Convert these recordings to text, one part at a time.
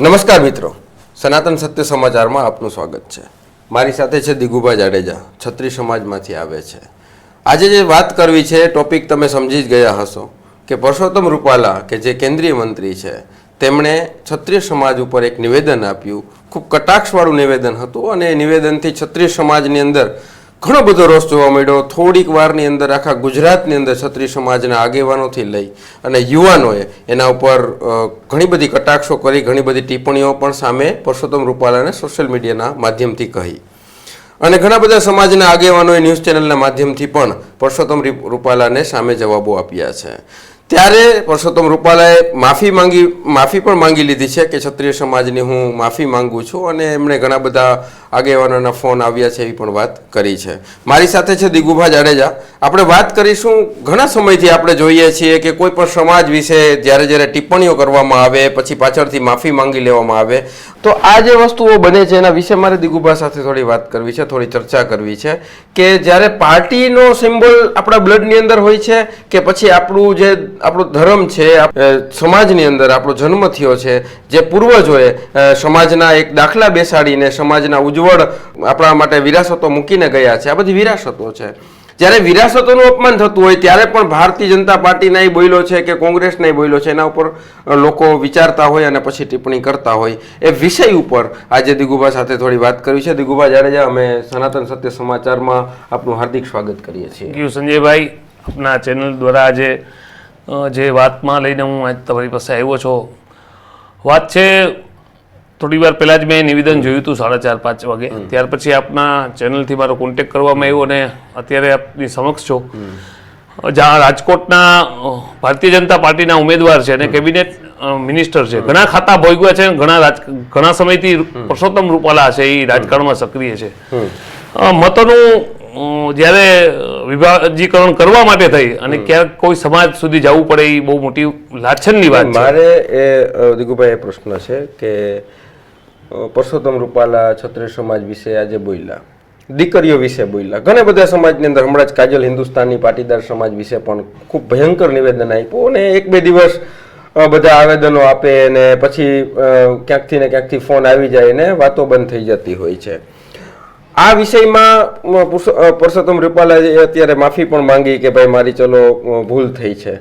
નમસ્કાર મિત્રો. સનાતન સત્ય સમાચારમાં આપનું સ્વાગત છે. મારી સાથે છે દિગુભા જાડેજા, છત્રી સમાજમાંથી આવે છે. આજે જે વાત કરવી છે, ટોપિક તમે સમજી જ ગયા હશો કે પરસોત્તમ રૂપાલા, કે જે કેન્દ્રીય મંત્રી છે, તેમણે ક્ષત્રિય સમાજ ઉપર એક નિવેદન આપ્યું. ખૂબ કટાક્ષવાળું નિવેદન હતું અને એ નિવેદનથી ક્ષત્રિય સમાજની અંદર ઘણો બધો રોષ જોવા મળ્યો. થોડીક વારની અંદર આખા ગુજરાતની અંદર છત્રી સમાજના આગેવાનોથી લઈ અને યુવાનોએ એના ઉપર ઘણી બધી કટાક્ષો કરી, ઘણી બધી ટિપ્પણીઓ પણ સામે પરસોત્તમ રૂપાલાને સોશિયલ મીડિયાના માધ્યમથી કહી. અને ઘણા બધા સમાજના આગેવાનોએ ન્યૂઝ ચેનલના માધ્યમથી પણ પરસોત્તમ રી- રૂપાલાને સામે જવાબો આપ્યા છે. ત્યારે પરસોત્તમ રૂપાલાએ માફી માંગી, માફી પણ માંગી લીધી છે કે ક્ષત્રિય સમાજની હું માફી માંગુ છું અને એમણે ઘણા બધા આગેવાનોના ફોન આવ્યા છે એવી પણ વાત કરી છે. મારી સાથે છે દિગુભા જાડેજા. આપણે વાત કરીશું ઘણા સમયથી આપણે જોઈએ છીએ કે કોઈ પણ સમાજ વિશે જ્યારે જ્યારે ટિપ્પણીઓ કરવામાં આવે, પછી પાછળથી માફી માંગી લેવામાં આવે. તો આ જે વસ્તુઓ બને છે એના વિશે મારે દિગુભા સાથે થોડી વાત કરવી છે, થોડી ચર્ચા કરવી છે કે જ્યારે પાર્ટીનો સિમ્બોલ આપણા બ્લડની અંદર હોય છે કે પછી આપણું જે આપણો ધર્મ છે સમાજની અંદર આપણો જન્મ થયો છે, જે પૂર્વજોએ સમાજના એક દાખલા બેસાડીને સમાજના ઉજ્જવળ આપણા માટે વિરાસતો મૂકીને ગયા છે. આ બધી વિરાસતો છે. જ્યારે વિરાસતોનું અપમાન થતું હોય, ત્યારે પણ ભારતીય જનતા પાર્ટીના બોલ્યો છે કે કોંગ્રેસના બોલ્યો છે, એના ઉપર લોકો વિચારતા હોય અને પછી ટિપ્પણી કરતા હોય. એ વિષય ઉપર આજે દિગુભા સાથે થોડી વાત કરવી છે. દિગુભા જાડેજા, અમે સનાતન સત્ય સમાચારમાં આપનું હાર્દિક સ્વાગત કરીએ છીએ. સંજયભાઈ. આપના ચેનલ દ્વારા આજે જે વાતમાં લઈને હું આજ તમારી પાસે આવ્યો છો. વાત છે થોડી વાર પહેલાં જ મેં નિવેદન જોયું હતું સાડા ચાર પાંચ વાગે. ત્યાર પછી આપના ચેનલથી મારો કોન્ટેક કરવામાં આવ્યો અને અત્યારે આપની સમક્ષ છો. જ્યાં રાજકોટના ભારતીય જનતા પાર્ટીના ઉમેદવાર છે અને કેબિનેટ મિનિસ્ટર છે. ઘણા ખાતા ભોગવ્યા છે ઘણા રાજ ઘણા સમયથી પરસોત્તમ રૂપાલા છે એ રાજકારણમાં સક્રિય છે. મતોનું જ્યારે વિભાજીકરણ કરવા માટે થઈ અને ક્યાંક કોઈ સમાજ સુધી જવું પડે એ બહુ મોટી લાછનની વાત મારે એ દિગુભાઈ એ પ્રશ્ન છે કે પરસોત્તમ રૂપાલા ક્ષત્રિય સમાજ વિશે આજે બોલ્યા. દીકરીઓ વિશે બોલ્યા. ઘણા બધા સમાજની અંદર હમણાં જ કાજલ હિન્દુસ્તાની પાટીદાર સમાજ વિશે પણ ખૂબ ભયંકર નિવેદન આપ્યું અને એક બે દિવસ બધા આવેદનો આપે અને પછી ક્યાંકથી ને ક્યાંકથી ફોન આવી જાય ને વાતો બંધ થઈ જતી હોય છે. આ વિષયમાં પુરુષોત્તમ રૂપાલાએ અત્યારે માફી પણ માંગી કે ભાઈ મારી ચલો ભૂલ થઈ છે.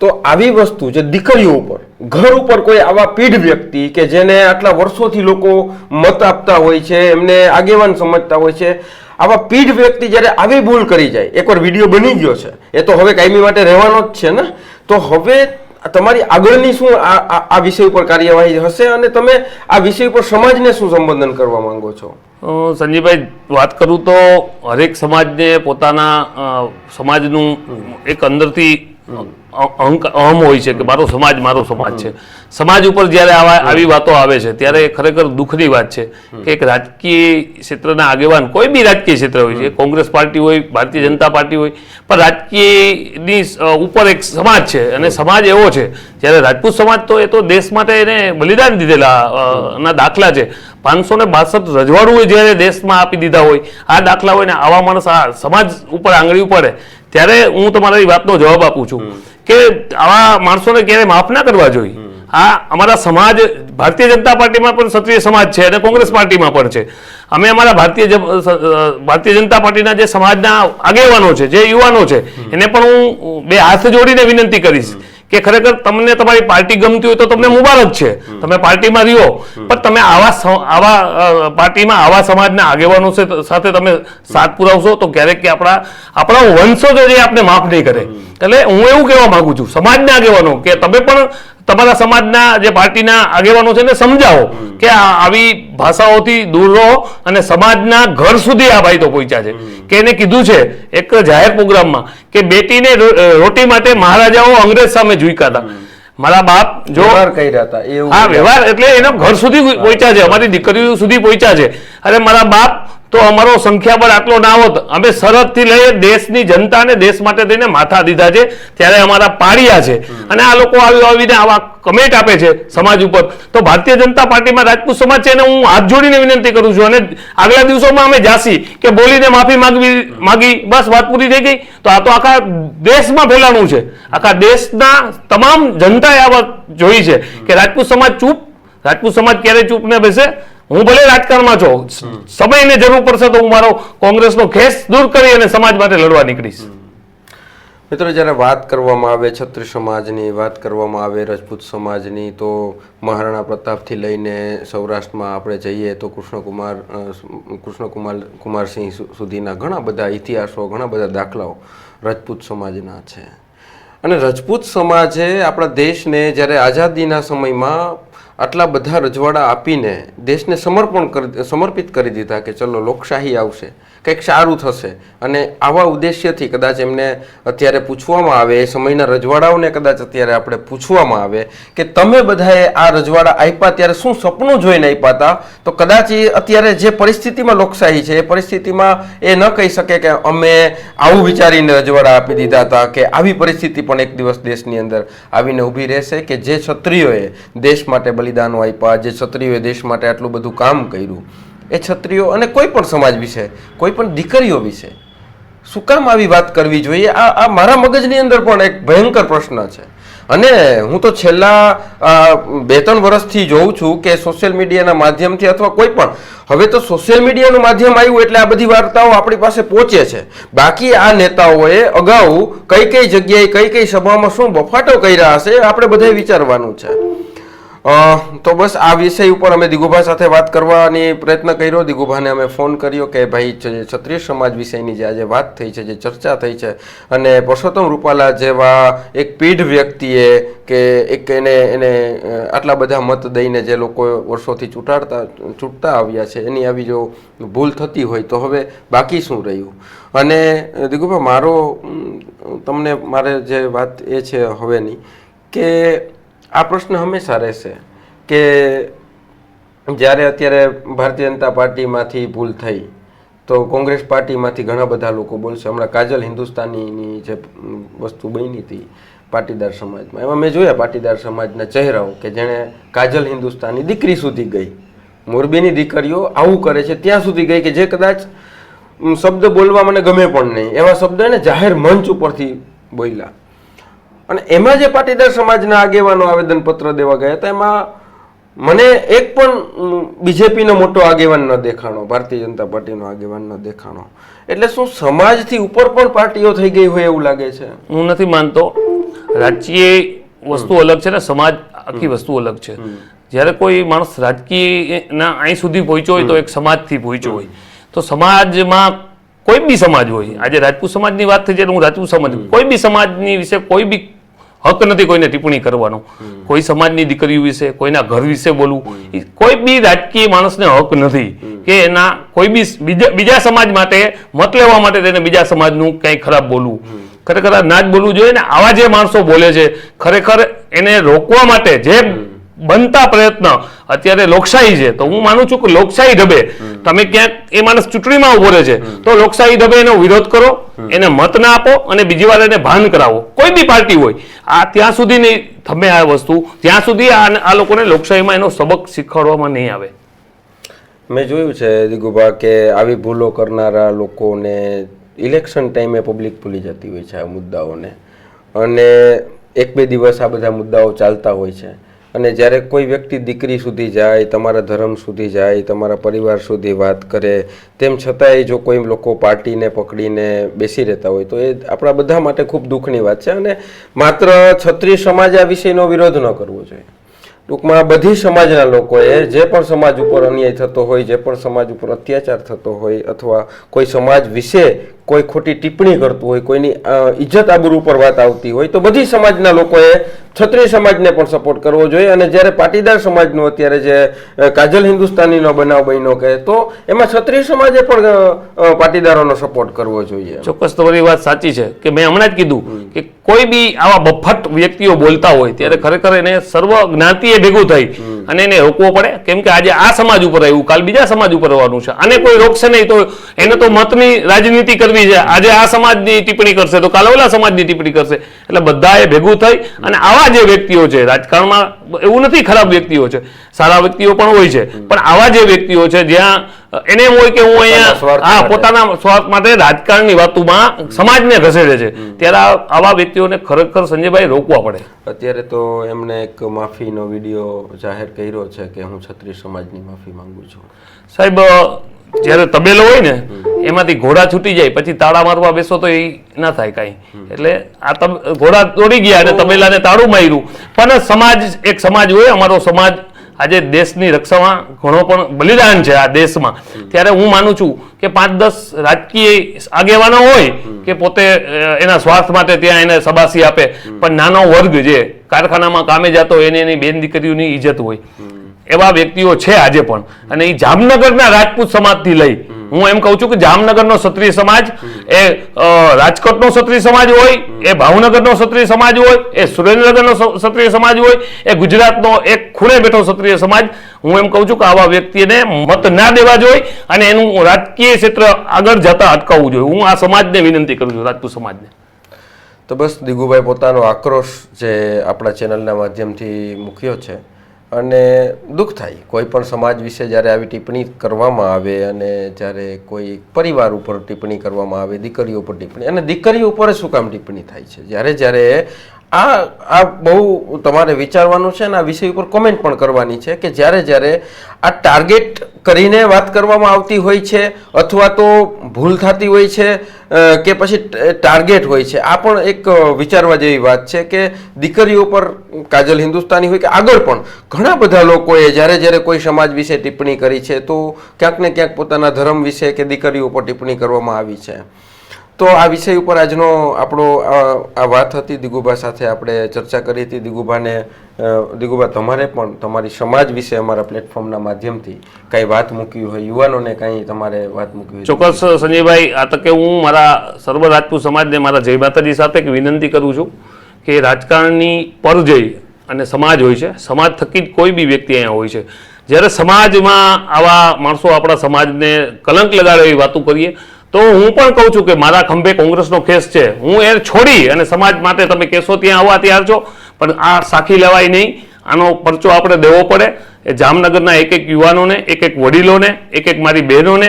તો આવી વસ્તુ જે દીકરીઓ ઉપર, ઘર ઉપર કોઈ આવા પીઢ વ્યક્તિ કે જેને આટલા વર્ષોથી લોકો મત આપતા હોય છે, એમને આગેવાન સમજતા હોય છે, આવા પીઢ વ્યક્તિ જ્યારે આવી ભૂલ કરી જાય, એકવાર વીડિયો બની ગયો છે, એ તો હવે કાયમી માટે રહેવાનો જ છે ને? તો હવે તમારી આગળની શું આ વિષય ઉપર કાર્યવાહી હશે અને તમે આ વિષય ઉપર સમાજને શું સંબોધન કરવા માંગો છો? અ, વાત કરું તો હરેક સમાજને પોતાના સમાજનું એક અંદરથી અ- અહંક અહમ હોય છે કે મારો સમાજ મારો સમાજ છે. સમાજ ઉપર જ્યારે આવા આવી વાતો આવે છે ત્યારે ખરેખર દુઃખની વાત છે કે એક રાજકીય ક્ષેત્રના આગેવાન કોઈ બી રાજકીય ક્ષેત્ર હોય છે કોંગ્રેસ પાર્ટી હોય ભારતીય જનતા પાર્ટી હોય પણ રાજકીયની ઉપર એક સમાજ છે અને સમાજ એવો છે. જ્યારે રાજપૂત સમાજ તો એ તો દેશ માટે એને બલિદાન દીધેલા ના દાખલા છે. પાંચસો ને બાસઠ રજવાડું જ્યારે દેશમાં આપી દીધા હોય આ દાખલા હોય ને આવા માણસ આ સમાજ ઉપર આંગળી પડે ત્યારે હું તમારી વાતનો જવાબ આપું છું. કે આવા માણસોને ક્યારેય માફ ના કરવા જોઈએ. આ અમારા સમાજ, ભારતીય જનતા પાર્ટીમાં પણ ક્ષત્રિય સમાજ છે અને કોંગ્રેસ પાર્ટીમાં પણ છે. અમે અમારા ભારતીય ભારતીય જનતા પાર્ટીના જે સમાજના આગેવાનો છે, જે યુવાનો છે, એને પણ હું બે હાથ જોડીને વિનંતી કરીશ કે ખરેખર તમને તમારી પાર્ટી ગમતી હોય તો તમને મુબારક છે. તમે પાર્ટીમાં રહ્યો, પણ તમે આવા આવા પાર્ટીમાં આવા સમાજના આગેવાનો સાથે તમે સાથ પુરાવશો તો ક્યારેક કે આપણા આપણા વંશો જે આપણે માફ નહીં કરે. એટલે હું એવું કહેવા માંગુ છું, સમાજના આગેવાનો, કે તમે પણ તમારા સમાજના જે પાર્ટીના આગેવાનો છે ને સમજાવો કે આવી ભાષાઓથી દૂર રહો અને સમાજના ઘર સુધી આ ભાઈ તો પહોંચ્યા છે. કે એને કીધું છે એક જાહેર પ્રોગ્રામમાં કે બેટીને રોટી માટે મહારાજાઓ અંગ્રેજ સામે ઝૂક્યા હતા મારા બાપ જો કહી રહ્યા હા વ્યવહાર એટલે એના ઘર સુધી પહોંચ્યા છે અમારી દીકરીઓ સુધી પહોંચ્યા છે. અરે મારા બાપ તો અમારો સંખ્યાબળ આટલો ના હોત, અમે સરહદથી લઈ દેશની જનતાને દેશ માટે થઈને માથા દીધા છે, ત્યારે અમારા પાડિયા છે. અને આ લોકો આવી આવીને આવા કમેન્ટ આપે છે સમાજ ઉપર. તો ભારતીય જનતા પાર્ટીમાં રાજપૂત સમાજ છે એને હું હાથ જોડીને વિનંતી કરું છું. અને આગલા દિવસોમાં અમે જાસી કે બોલીને માફી માંગવી, માગી, બસ વાત પૂરી થઈ ગઈ. તો આ તો આખા દેશમાં ફેલાણું છે. આખા દેશના તમામ જનતાએ આ વાત જોઈ છે કે રાજપૂત સમાજ ચૂપ, રાજપૂત સમાજ ક્યારે ચૂપ ને બેસે? હું ભલે રાજકારણમાં છું સમયને જરૂર પડશે તો હું મારો કોંગ્રેસનો ખેસ દૂર કરી અને સમાજ માટે લડવા નીકળીશ. મિત્રો જ્યારે વાત કરવામાં આવે છત્રી સમાજની વાત કરવામાં આવે રજપૂત સમાજની તો મહારાણા પ્રતાપથી લઈને સૌરાષ્ટ્રમાં આપણે જઈએ તો કૃષ્ણકુમાર કૃષ્ણકુમાર કુમારસિંહ સુધીના ઘણા બધા ઇતિહાસો ઘણા બધા દાખલાઓ રજપૂત સમાજના છે. અને રજપૂત સમાજે આપણા દેશને જ્યારે આઝાદીના સમયમાં આટલા બધા રજવાડા આપીને દેશને સમર્પણ કરી સમર્પિત કરી દીધા કે ચલો લોકશાહી આવશે. કંઈક સારું થશે. અને આવા ઉદ્દેશ્યથી કદાચ એમને અત્યારે પૂછવામાં આવે, એ સમયના રજવાડાઓને કદાચ અત્યારે આપણે પૂછવામાં આવે કે તમે બધાએ આ રજવાડા આપ્યા ત્યારે શું સપનું જોઈને આપ્યા હતા? તો કદાચ એ અત્યારે જે પરિસ્થિતિમાં લોકશાહી છે, એ પરિસ્થિતિમાં એ ન કહી શકે કે અમે આવું વિચારીને રજવાડા આપી દીધા હતા કે આવી પરિસ્થિતિ પણ એક દિવસ દેશની અંદર આવીને ઊભી રહેશે કે જે ક્ષત્રિયોએ દેશ માટે બલિદાનો આપ્યા જે ક્ષત્રિયોએ દેશ માટે આટલું બધું કામ કર્યું. એ છત્રીઓ અને કોઈ પણ સમાજ વિશે, કોઈ પણ દીકરીઓ વિશે, શું કામ આવી વાત કરવી જોઈએ? આ આ મારા મગજની અંદર પણ એક ભયંકર પ્રશ્ન છે. અને હું તો છેલ્લા બે ત્રણ વર્ષથી જોઉં છું કે સોશિયલ મીડિયાના માધ્યમથી અથવા કોઈ પણ, હવે તો સોશિયલ મીડિયાનું માધ્યમ આવ્યું એટલે આ બધી વાર્તાઓ આપણી પાસે પહોંચે છે. બાકી આ નેતાઓએ અગાઉ કઈ કઈ જગ્યાએ કઈ કઈ સભામાં શું બફાટો કર્યા હશે આપણે બધાએ વિચારવાનું છે. તો બસ આ વિષય ઉપર અમે દિગુભા સાથે વાત કરવાની પ્રયત્ન કર્યો. દિગુભાને અમે ફોન કર્યો કે ભાઈ, જે ક્ષત્રિય સમાજ વિષયની જે આજે વાત થઈ છે, જે ચર્ચા થઈ છે અને પુરુષોત્તમ રૂપાલા જેવા એક પીઢ વ્યક્તિએ કે એક એને એને આટલા બધા મત દઈને જે લોકો વર્ષોથી ચૂંટાડતા, ચૂંટતા આવ્યા છે, એની આવી જો ભૂલ થતી હોય તો હવે બાકી શું રહ્યું? અને દિગુભા, મારો તમને મારે જે વાત એ છે હવેની કે આ પ્રશ્ન હંમેશા રહેશે કે જ્યારે અત્યારે ભારતીય જનતા પાર્ટીમાંથી ભૂલ થઈ, તો કોંગ્રેસ પાર્ટીમાંથી ઘણા બધા લોકો બોલશે. હમણાં કાજલ હિન્દુસ્તાનીની જે વસ્તુ બની હતી પાટીદાર સમાજમાં, એમાં મેં જોયા પાટીદાર સમાજના ચહેરાઓ કે જેણે કાજલ હિન્દુસ્તાની દીકરી સુધી ગઈ. મોરબીની દીકરીઓ આવું કરે છે, ત્યાં સુધી ગઈ કે જે કદાચ શબ્દ બોલવા મને ગમે પણ નહીં. એવા શબ્દ એને જાહેર મંચ ઉપરથી બોલ્યા. અને એમાં જે પાટીદાર સમાજના આગેવાનો આવેદનપત્ર દેવા ગયા હતા એમાં મને એક પણ બીજેપીનો મોટો આગેવાન ન દેખાણો ભારતીય જનતા પાર્ટીનો આગેવાન ન દેખાણો. એટલે શું સમાજથી ઉપર પણ પાર્ટીઓ થઈ ગઈ હોય એવું લાગે છે? હું નથી માનતો. રાજકીય વસ્તુ અલગ છે ને સમાજ આખી વસ્તુ અલગ છે. જ્યારે કોઈ માણસ રાજકીયના અહીં સુધી પહોંચ્યો હોય તો એક સમાજથી પહોંચ્યો હોય. તો સમાજમાં કોઈ બી સમાજ હોય આજે રાજપૂત સમાજની વાત થઈ છે હું રાજપૂત સમાજ કોઈ બી સમાજની વિશે કોઈ બી હક નથી કોઈને ટિપ્પણી કરવાનો. કોઈ સમાજની દીકરીઓ વિશે કોઈના ઘર વિશે બોલવું. કોઈ બી રાજકીય માણસને હક નથી કે એના કોઈ બી બીજા બીજા સમાજ માટે મત લેવા માટે તેને બીજા સમાજનું કંઈ ખરાબ બોલવું. ખરેખર આ ના જ બોલવું જોઈએ ને આવા જે માણસો બોલે છે ખરેખર એને રોકવા માટે જે બનતા પ્રયત્ન અત્યારે લોકશાહી છે. તો હું માનું છું કે લોકશાહી ઢબે તમે ક્યાંક એ માણસ ચૂંટણીમાં ઊભો રહે છે તો લોકશાહી ઢબે એનો વિરોધ કરો એને મત ના આપો અને બીજી વાર એને ભાન કરાવો. કોઈ બી પાર્ટી હોય આ ત્યાં સુધી નહીં થમે આ વસ્તુ ત્યાં સુધી આ આ લોકોને લોકશાહીમાં એનો સબક શીખવાડવામાં નહીં આવે. મેં જોયું છે દિગુભા કે આવી ભૂલો કરનારા લોકોને ઇલેક્શન ટાઈમે પબ્લિક ભૂલી જતી હોય છે આ મુદ્દાઓને. અને એક બે દિવસ આ બધા મુદ્દાઓ ચાલતા હોય છે. અને જ્યારે કોઈ વ્યક્તિ દીકરી સુધી જાય, તમારા ધર્મ સુધી જાય, તમારા પરિવાર સુધી વાત કરે, તેમ છતાંય જો કોઈ લોકો પાર્ટીને પકડીને બેસી રહેતા હોય, તો એ આપણા બધા માટે ખૂબ દુઃખની વાત છે. અને માત્ર છત્રી સમાજ આ વિષયનો વિરોધ ન કરવો જોઈએ. ટૂંકમાં બધી સમાજના લોકોએ જે પણ સમાજ ઉપર અન્યાય થતો હોય જે પણ સમાજ ઉપર અત્યાચાર થતો હોય અથવા કોઈ સમાજ વિશે કોઈ ખોટી ટિપ્પણી કરતું હોય કોઈની ઇજ્જત આબરૂ ઉપર વાત આવતી હોય તો બધી સમાજના લોકોએ ક્ષત્રિય સમાજને પણ સપોર્ટ કરવો જોઈએ. અને જ્યારે પાટીદાર સમાજનો અત્યારે જે કાજલ હિન્દુસ્તાનીનો બનાવ બન્યો કે તો એમાં ક્ષત્રિય સમાજે પણ પાટીદારોનો સપોર્ટ કરવો જોઈએ. ચોક્કસ તમારી વાત સાચી છે કે મેં હમણાં જ કીધું કે કોઈ બી આવા બફટ વ્યક્તિઓ બોલતા હોય ત્યારે ખરેખર એને સર્વ જ્ઞાતિએ ભેગું થઈ અને એને રોકવો પડે. કેમ કે આજે આ સમાજ ઉપર આવ્યું કાલ બીજા સમાજ ઉપર આવવાનું છે. અને કોઈ રોકશે નહીં તો એને તો મતની રાજનીતિ કરવી છે. આજે આ સમાજની ટિપ્પણી કરશે તો કાલે ઓલા સમાજની ટિપ્પણી કરશે. એટલે બધાએ ભેગું થઈ અને આવા જે વ્યક્તિઓ છે રાજકારણમાં એવું નથી ખરાબ વ્યક્તિઓ છે. સારા વ્યક્તિઓ પણ હોય છે. પણ આવા જે વ્યક્તિઓ છે જ્યાં એને એમ હોય કે હું અહીંયા હા પોતાના સ્વાર્થ માટે રાજકારણની વાતોમાં સમાજને ઘસેડે છે. ત્યારે આવા વ્યક્તિઓને ખરેખર સંજયભાઈ રોકવા પડે. અત્યારે તો એમને એક માફીનો વીડિયો જાહેર કર્યો છે કે હું છત્રી સમાજની માફી માંગુ છું. સાહેબ જ્યારે તબેલો હોય ને એમાંથી ઘોડા છૂટી જાય પછી તાળા મારવા બેસો તો એ ના થાય કાંઈ. એટલે આ તબ ઘોડા દોડી ગયા અને તબેલાને તાળું માર્યું. પણ સમાજ એક સમાજ હોય અમારો સમાજ આજે દેશની રક્ષામાં ઘણો પણ બલિદાન છે આ દેશમાં. ત્યારે હું માનું છું કે પાંચ દસ રાજકીય આગેવાનો હોય કે પોતે એના સ્વાર્થ માટે ત્યાં એને સબાસી આપે. પણ નાનો વર્ગ જે કારખાનામાં કામે જતો એને એની બેન દીકરીઓની ઇજ્જત હોય. એવા વ્યક્તિઓ છે આજે પણ. અને એ જામનગરના રાજપૂત સમાજથી લઈ, હું એમ કહું છું કે જામનગરનો ક્ષત્રિય સમાજ, એ રાજકોટનો ક્ષત્રિય સમાજ હોય, એ ભાવનગરનો ક્ષત્રિય સમાજ હોય, એ સુરેન્દ્રનગરનો ક્ષત્રિય સમાજ હોય, એ ગુજરાતનો એક ખૂણે બેઠો ક્ષત્રિય સમાજ, હું એમ કહું છું કે આવા વ્યક્તિને મત ના દેવા જોઈએ અને એનું રાજકીય ક્ષેત્ર આગળ જતા અટકાવવું જોઈએ. હું આ સમાજને વિનંતી કરું છું, રાજપૂત સમાજને. તો બસ, દિગુભાઈ પોતાનો આક્રોશ જે આપણા ચેનલના માધ્યમથી મૂક્યો છે અને દુઃખ થાય. કોઈ પણ સમાજ વિશે જ્યારે આવી ટિપ્પણી કરવામાં આવે અને જ્યારે કોઈ પરિવાર ઉપર ટિપ્પણી કરવામાં આવે, દીકરીઓ ઉપર ટિપ્પણી, અને દીકરીઓ ઉપર શું કામ ટિપ્પણી થાય છે? જ્યારે જ્યારે આ આ બહુ તમારે વિચારવાનું છે અને આ વિષય ઉપર કોમેન્ટ પણ કરવાની છે કે જ્યારે જ્યારે આ ટાર્ગેટ કરીને વાત કરવામાં આવતી હોય છે અથવા તો ભૂલ થતી હોય છે કે પછી ટાર્ગેટ હોય છે, આ પણ એક વિચારવા જેવી વાત છે કે દીકરીઓ પર, કાજલ હિન્દુસ્તાની હોય કે આગળ પણ ઘણા બધા લોકોએ જ્યારે જ્યારે કોઈ સમાજ વિશે ટિપ્પણી કરી છે તો ક્યાંક ને ક્યાંક પોતાના ધર્મ વિશે કે દીકરીઓ પર ટિપ્પણી કરવામાં આવી છે. તો આ વિષય ઉપર આજનો આપણો આ વાત હતી દિગુભા સાથે. આપણે ચર્ચા કરી હતી દિગુભાને દિગુભા તમારે પણ તમારી સમાજ વિશે અમારા પ્લેટફોર્મના માધ્યમથી કાંઈ વાત મૂકી હોય યુવાનોને કાંઈ તમારે વાત મૂકી હોય ચોક્કસ સંજયભાઈ આ તકે હું મારા સર્વ રાજપૂત સમાજને મારા જય માતાજી સાથે એક વિનંતી કરું છું કે રાજકારણની પર જઈ અને સમાજ હોય છે. સમાજ થકી જ કોઈ બી વ્યક્તિ અહીંયા હોય છે. જ્યારે સમાજમાં આવા માણસો આપણા સમાજને કલંક લગાડે એવી વાતો કરીએ તો હું પણ કહું છું કે મારા ખંભે કોંગ્રેસનો કેસ છે. હું એ છોડી અને સમાજ માટે તમે કેસો ત્યાં આવવા તૈયાર છો, પણ આ સાખી લેવાય નહીં. આનો પરચો આપણે દેવો પડે. એ જામનગરના એક એક યુવાનોને, એક એક વડીલોને, એક એક મારી બહેનોને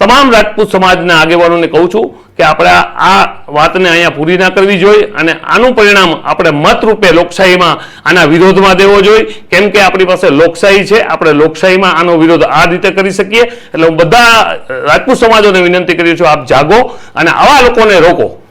તમામ રાજપૂત સમાજના આગેવાનોને કહું છું કે આપણે આ- વાતને અહીંયા પૂરી ના કરવી જોઈએ અને આનું પરિણામ આપણે મતરૂપે લોકશાહીમાં આના વિરોધમાં દેવો જોઈએ. કેમ કે આપણી પાસે લોકશાહી છે, આપણે લોકશાહીમાં આનો વિરોધ આ રીતે કરી શકીએ. એટલે હું બધા રાજપૂત સમાજોને વિનંતી કરી છું, આપ જાગો અને આવા લોકોને રોકો.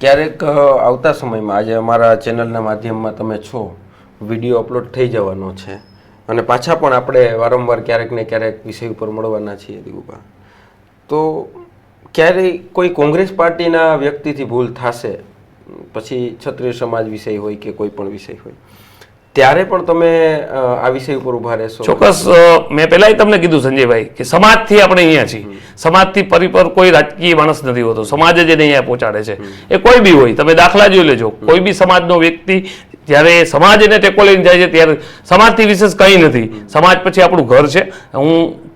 ક્યારેક આવતા સમયમાં આજે અમારા ચેનલના માધ્યમમાં તમે છો, વીડિયો અપલોડ થઈ જવાનો છે અને પાછા પણ આપણે વારંવાર ક્યારેક ને ક્યારેક વિષય ઉપર મળવાના છીએ દિગુભા તો ક્યારેય કોઈ કોંગ્રેસ પાર્ટીના વ્યક્તિથી ભૂલ થશે? પછી ક્ષત્રિય સમાજ વિષય હોય કે કોઈ પણ વિષય હોય. ત્યારે પણ તમે આ વિષય ઉપર ઊભા રહેશો? ચોક્કસ મેં પહેલાંય તમને કીધું સંજયભાઈ કે સમાજથી આપણે અહીંયા છીએ. સમાજથી પરિપર કોઈ રાજકીય માણસ નથી હોતો. સમાજ જ એને અહીંયા પહોંચાડે છે. એ કોઈ બી હોય તમે દાખલા જોઈ લેજો. કોઈ બી સમાજનો વ્યક્તિ જ્યારે સમાજ એને ટેકો લઈને જાય છે, ત્યારે સમાજથી વિશેષ કંઈ નથી. સમાજ પછી આપણું ઘર છે. હું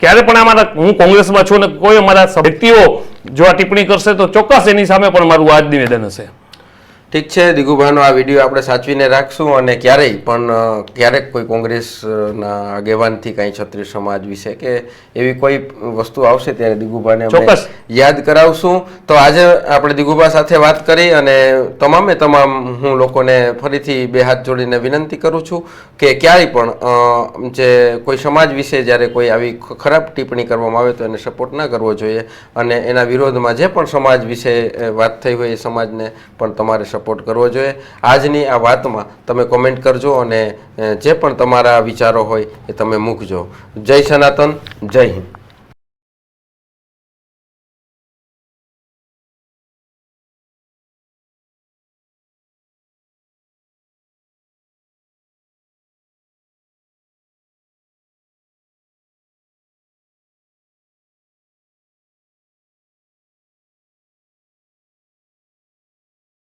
ક્યારે પણ અમારા હું કોંગ્રેસમાં છું ને કોઈ અમારા વ્યક્તિઓ જો આ ટિપ્પણી કરશે તો ચોક્કસ એની સામે પણ મારું આ જ નિવેદન હશે. ઠીક છે દિગુભાનો આ વીડિયો આપણે સાચવીને રાખશું અને ક્યારેય પણ ક્યારેક કોઈ કોંગ્રેસના આગેવાનથી કાંઈ ક્ષત્રિય સમાજ વિશે કે એવી કોઈ વસ્તુ આવશે ત્યારે દિગુભાને ચોક્કસ. યાદ કરાવશું તો આજે આપણે દિગુભા સાથે વાત કરી અને તમામે તમામ હું લોકોને ફરીથી બે હાથ જોડીને વિનંતી કરું છું કે ક્યારેય પણ જે કોઈ સમાજ વિશે જ્યારે કોઈ આવી ખરાબ ટિપ્પણી કરવામાં આવે તો એને સપોર્ટ ના કરવો જોઈએ અને એના વિરોધમાં જે પણ સમાજ વિશે વાત થઈ હોય એ સમાજને પણ તમારે સપોર્ટ કરવો જોઈએ. આજની આ વાતમાં તમે કોમેન્ટ કરજો અને જે પણ તમારા વિચારો હોય એ તમે મૂકજો. જય સનાતન, જય હિન્દ.